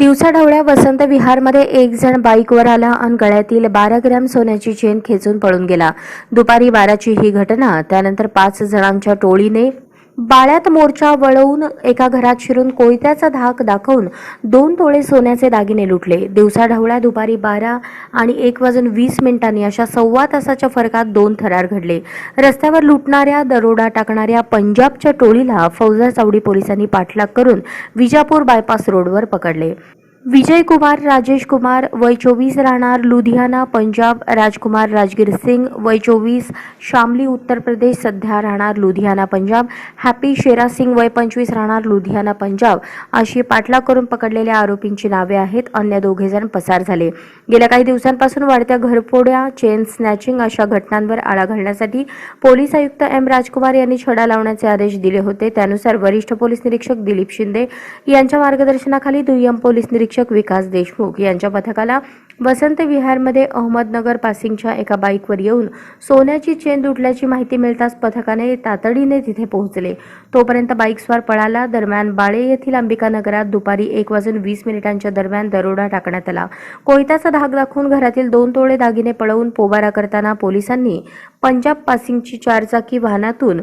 दिवसाढवळ्या वसंत विहारमध्ये एक जण बाईकवर आला आणि गळ्यातील बारा ग्रॅम सोन्याची चेन खेचून पळून गेला. दुपारी बाराची ही घटना त्यानंतर पाच जणांच्या टोळीने बाळ्यात मोर्चा वळवून एका घरात शिरून कोयत्याचा धाक दाखवून दोन तोळे सोन्याचे दागिने लुटले. दिवसाढवळ्या दुपारी बारा आणि एक वाजून वीस मिनिटांनी अशा सव्वा तासाच्या फरकात दोन थरार घडले. रस्त्यावर लुटणाऱ्या दरोडा टाकणाऱ्या पंजाबच्या टोळीला फौजा चावडी पोलिसांनी पाठलाग करून विजापूर बायपास रोडवर पकडले. विजय कुमार राजेश कुमार वय चोवीस राहणार लुधियाना पंजाब राजकुमार राजगीर सिंग वय चोवीस शामली उत्तर प्रदेश सध्या राहणार लुधियाना पंजाब. हॅपी शेरा सिंग वय पंचवीस राहणार लुधियाना पंजाब. अशी पाठलाग करून पकडलेल्या आरोपींची नावे आहेत अन्य दोघे जण पसार झाले. गेल्या काही दिवसांपासून वाढत्या घरफोड्या चेन स्नॅचिंग अशा घटनांवर आळा घालण्यासाठी पोलीस आयुक्त एम राजकुमार यांनी छडा लावण्याचे आदेश दिले होते. त्यानुसार वरिष्ठ पोलीस निरीक्षक दिलीप शिंदे यांच्या मार्गदर्शनाखाली दुय्यम पोलीस निरीक्षक विकास देशमुख यांच्या पथकाला वसंत विहारमध्ये अहमदनगर पासिंगच्या एका बाईकवर येऊन सोन्याची चेन तुटल्याची माहिती मिळताच पथकाने तातडीने तिथे पोहोचले. तोपर्यंत बाईकस्वार पळाला. दरम्यान बाळे येथील अंबिका नगरात दुपारी एक वाजून वीस मिनिटांच्या दरम्यान दरोडा टाकण्यात आला. कोयत्याचा धाक दाखवून घरातील दोन तोळे दागिने पळवून पोबारा करताना पोलिसांनी पंजाब पासिंगची चारचाकी वाहनातून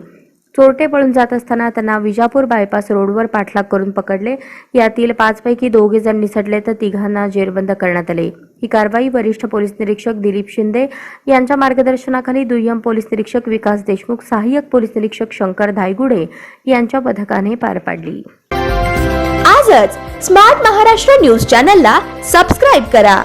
चोरटे पळून जात असताना त्यांना विजापूर बायपास रोडवर पाठलाग करून पकडले. यातील पाचपैकी दोघे जण निसटले तर तिघांना जेरबंद करण्यात आले. ही कारवाई वरिष्ठ पोलीस निरीक्षक दिलीप शिंदे यांच्या मार्गदर्शनाखाली दुय्यम पोलीस निरीक्षक विकास देशमुख सहाय्यक पोलीस निरीक्षक शंकर धायगुडे यांच्या पथकाने पार पाडली. आजच स्मार्ट महाराष्ट्र न्यूज चॅनलला सबस्क्राईब करा.